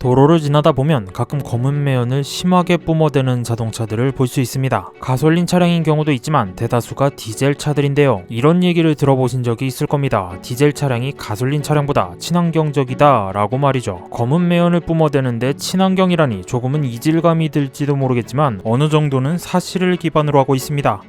도로를 지나다 보면 가끔 검은 매연을 심하게 뿜어대는 자동차들을 볼 수 있습니다. 가솔린 차량인 경우도 있지만 대다수가 디젤 차들인데요. 이런 얘기를 들어보신 적이 있을 겁니다. 디젤 차량이 가솔린 차량보다 친환경적이다 라고 말이죠. 검은 매연을 뿜어대는데 친환경이라니 조금은 이질감이 들지도 모르겠지만 어느 정도는 사실을 기반으로 하고 있습니다.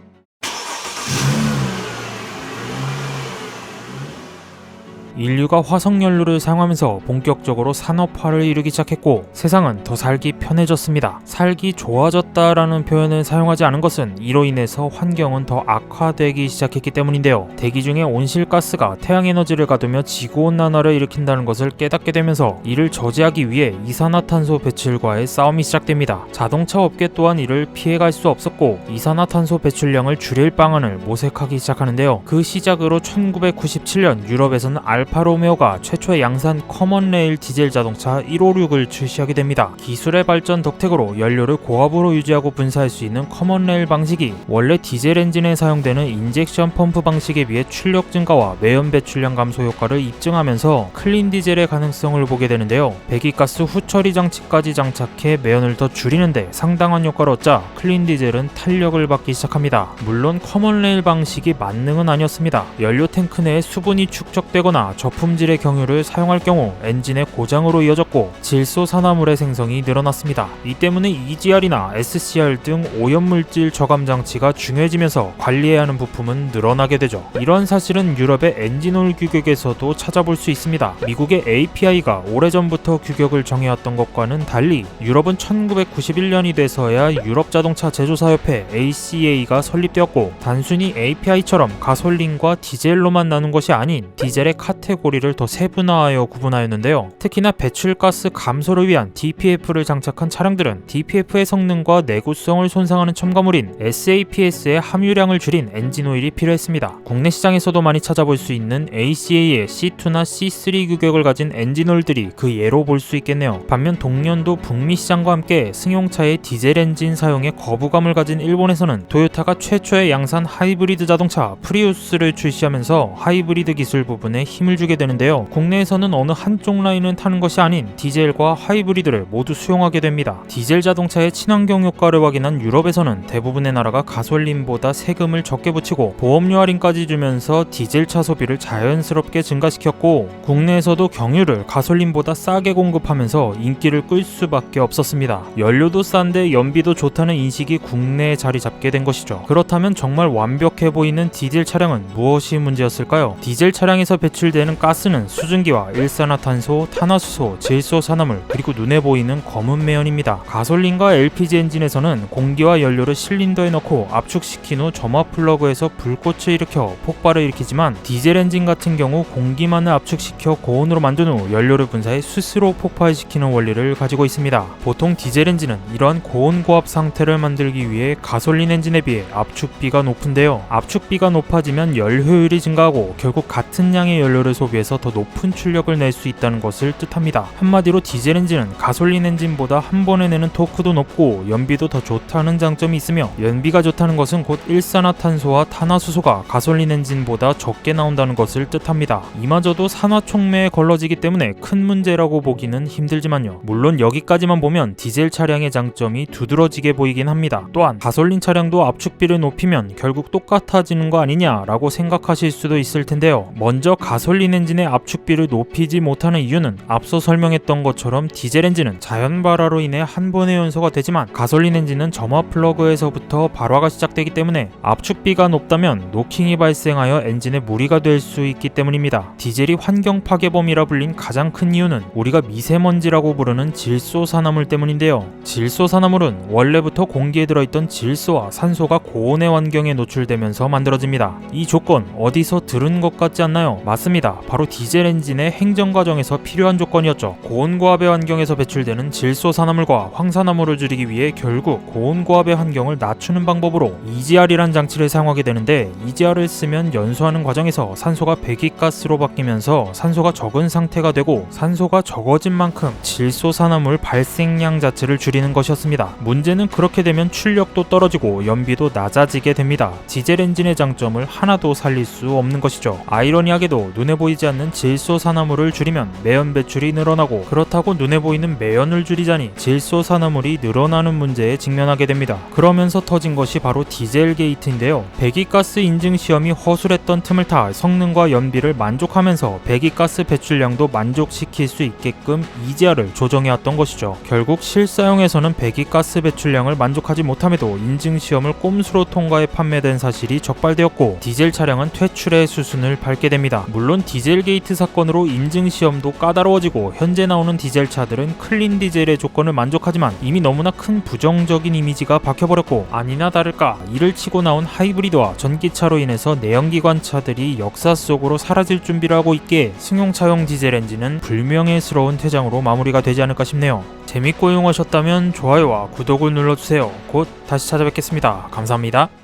인류가 화석연료를 사용하면서 본격적으로 산업화를 이루기 시작했고 세상은 더 살기 편해졌습니다. 살기 좋아졌다라는 표현을 사용하지 않은 것은 이로 인해서 환경은 더 악화되기 시작했기 때문인데요. 대기 중에 온실가스가 태양에너지를 가두며 지구온난화를 일으킨다는 것을 깨닫게 되면서 이를 저지하기 위해 이산화탄소 배출과의 싸움이 시작됩니다. 자동차 업계 또한 이를 피해갈 수 없었고 이산화탄소 배출량을 줄일 방안을 모색하기 시작하는데요. 그 시작으로 1997년 유럽에서는 알파 로메오가 최초의 양산 커먼 레일 디젤 자동차 156을 출시하게 됩니다. 기술의 발전 덕택으로 연료를 고압으로 유지하고 분사할 수 있는 커먼 레일 방식이 원래 디젤 엔진에 사용되는 인젝션 펌프 방식에 비해 출력 증가와 매연 배출량 감소 효과를 입증하면서 클린 디젤의 가능성을 보게 되는데요. 배기가스 후처리 장치까지 장착해 매연을 더 줄이는데 상당한 효과를 얻자 클린 디젤은 탄력을 받기 시작합니다. 물론 커먼 레일 방식이 만능은 아니었습니다. 연료 탱크 내에 수분이 축적되거나 저품질의 경유를 사용할 경우 엔진의 고장으로 이어졌고 질소 산화물의 생성이 늘어났습니다. 이 때문에 EGR이나 SCR 등 오염물질 저감 장치가 중요해지면서 관리해야 하는 부품은 늘어나게 되죠. 이런 사실은 유럽의 엔진오일 규격에서도 찾아볼 수 있습니다. 미국의 API가 오래전부터 규격을 정해왔던 것과는 달리 유럽은 1991년이 돼서야 유럽 자동차 제조사협회 ACA가 설립되었고 단순히 API처럼 가솔린과 디젤로만 나눈 것이 아닌 디젤의 카테 고리를 더 세분화하여 구분하였는데요. 특히나 배출가스 감소를 위한 DPF를 장착한 차량들은 DPF의 성능과 내구성을 손상하는 첨가물인 SAPS의 함유량을 줄인 엔진 오일이 필요했습니다. 국내 시장에서도 많이 찾아볼 수 있는 ACA의 C2나 C3 규격을 가진 엔진 오일들이 그 예로 볼 수 있겠네요. 반면 동년도 북미 시장과 함께 승용차의 디젤 엔진 사용에 거부감을 가진 일본에서는 토요타가 최초의 양산 하이브리드 자동차 프리우스를 출시하면서 하이브리드 기술 부분에 힘을 주게 되는데요. 국내에서는 어느 한쪽 라인은 타는 것이 아닌 디젤과 하이브리드를 모두 수용하게 됩니다. 디젤 자동차의 친환경 효과를 확인한 유럽에서는 대부분의 나라가 가솔린보다 세금을 적게 붙이고 보험료 할인까지 주면서 디젤차 소비를 자연스럽게 증가시켰고 국내에서도 경유를 가솔린보다 싸게 공급하면서 인기를 끌 수밖에 없었습니다. 연료도 싼데 연비도 좋다는 인식이 국내에 자리 잡게 된 것이죠. 그렇다면 정말 완벽해 보이는 디젤 차량은 무엇이 문제였을까요? 디젤 차량에서 배출 되는 가스는 수증기와 일산화탄소, 탄화수소, 질소 산화물, 그리고 눈에 보이는 검은 매연입니다. 가솔린과 LPG 엔진에서는 공기와 연료를 실린더에 넣고 압축시킨 후 점화 플러그에서 불꽃을 일으켜 폭발을 일으키지만 디젤 엔진 같은 경우 공기만을 압축시켜 고온으로 만든 후 연료를 분사해 스스로 폭발시키는 원리를 가지고 있습니다. 보통 디젤 엔진은 이러한 고온 고압 상태를 만들기 위해 가솔린 엔진에 비해 압축비가 높은데요. 압축비가 높아지면 열 효율이 증가하고 결국 같은 양의 연료를 소비해서 더 높은 출력을 낼 수 있다는 것을 뜻합니다. 한마디로 디젤 엔진은 가솔린 엔진보다 한 번에 내는 토크도 높고 연비도 더 좋다는 장점이 있으며 연비가 좋다는 것은 곧 일산화탄소와 탄화수소가 가솔린 엔진보다 적게 나온다는 것을 뜻합니다. 이마저도 산화 촉매에 걸러지기 때문에 큰 문제라고 보기는 힘들지만요. 물론 여기까지만 보면 디젤 차량의 장점이 두드러지게 보이긴 합니다. 또한 가솔린 차량도 압축비를 높이면 결국 똑같아지는 거 아니냐라고 생각하실 수도 있을 텐데요. 먼저 가솔린 엔진의 압축비를 높이지 못하는 이유는 앞서 설명했던 것처럼 디젤 엔진은 자연 발화로 인해 한 번의 연소가 되지만 가솔린 엔진은 점화 플러그에서부터 발화가 시작되기 때문에 압축비가 높다면 노킹이 발생하여 엔진에 무리가 될 수 있기 때문입니다. 디젤이 환경 파괴범이라 불린 가장 큰 이유는 우리가 미세먼지라고 부르는 질소 산화물 때문인데요. 질소 산화물은 원래부터 공기에 들어있던 질소와 산소가 고온의 환경에 노출되면서 만들어집니다. 이 조건 어디서 들은 것 같지 않나요? 맞습니다. 바로 디젤 엔진의 행정 과정에서 필요한 조건이었죠. 고온고압의 환경에서 배출되는 질소 산화물과 황산화물을 줄이기 위해 결국 고온고압의 환경을 낮추는 방법으로 EGR이란 장치를 사용하게 되는데 EGR을 쓰면 연소하는 과정에서 산소가 배기가스로 바뀌면서 산소가 적은 상태가 되고 산소가 적어진 만큼 질소 산화물 발생량 자체를 줄이는 것이었습니다. 문제는 그렇게 되면 출력도 떨어지고 연비도 낮아지게 됩니다. 디젤 엔진의 장점을 하나도 살릴 수 없는 것이죠. 아이러니하게도 눈에 보이지 않는 질소 산화물을 줄이면 매연 배출이 늘어나고 그렇다고 눈에 보이는 매연을 줄이자니 질소 산화물이 늘어나는 문제에 직면하게 됩니다. 그러면서 터진 것이 바로 디젤 게이트인데요. 배기가스 인증 시험이 허술했던 틈을 타 성능과 연비를 만족하면서 배기가스 배출량도 만족시킬 수 있게끔 이지아를 조정해왔던 것이죠. 결국 실사용에서는 배기가스 배출량을 만족하지 못함에도 인증 시험을 꼼수로 통과해 판매된 사실이 적발되었고 디젤 차량은 퇴출의 수순을 밟게 됩니다. 물론 디젤 게이트 사건으로 인증 시험도 까다로워지고 현재 나오는 디젤 차들은 클린 디젤의 조건을 만족하지만 이미 너무나 큰 부정적인 이미지가 박혀버렸고 아니나 다를까 이를 치고 나온 하이브리드와 전기차로 인해서 내연기관 차들이 역사 속으로 사라질 준비를 하고 있기에 승용차용 디젤 엔진은 불명예스러운 퇴장으로 마무리가 되지 않을까 싶네요. 재밌고 유용하셨다면 좋아요와 구독을 눌러주세요. 곧 다시 찾아뵙겠습니다. 감사합니다.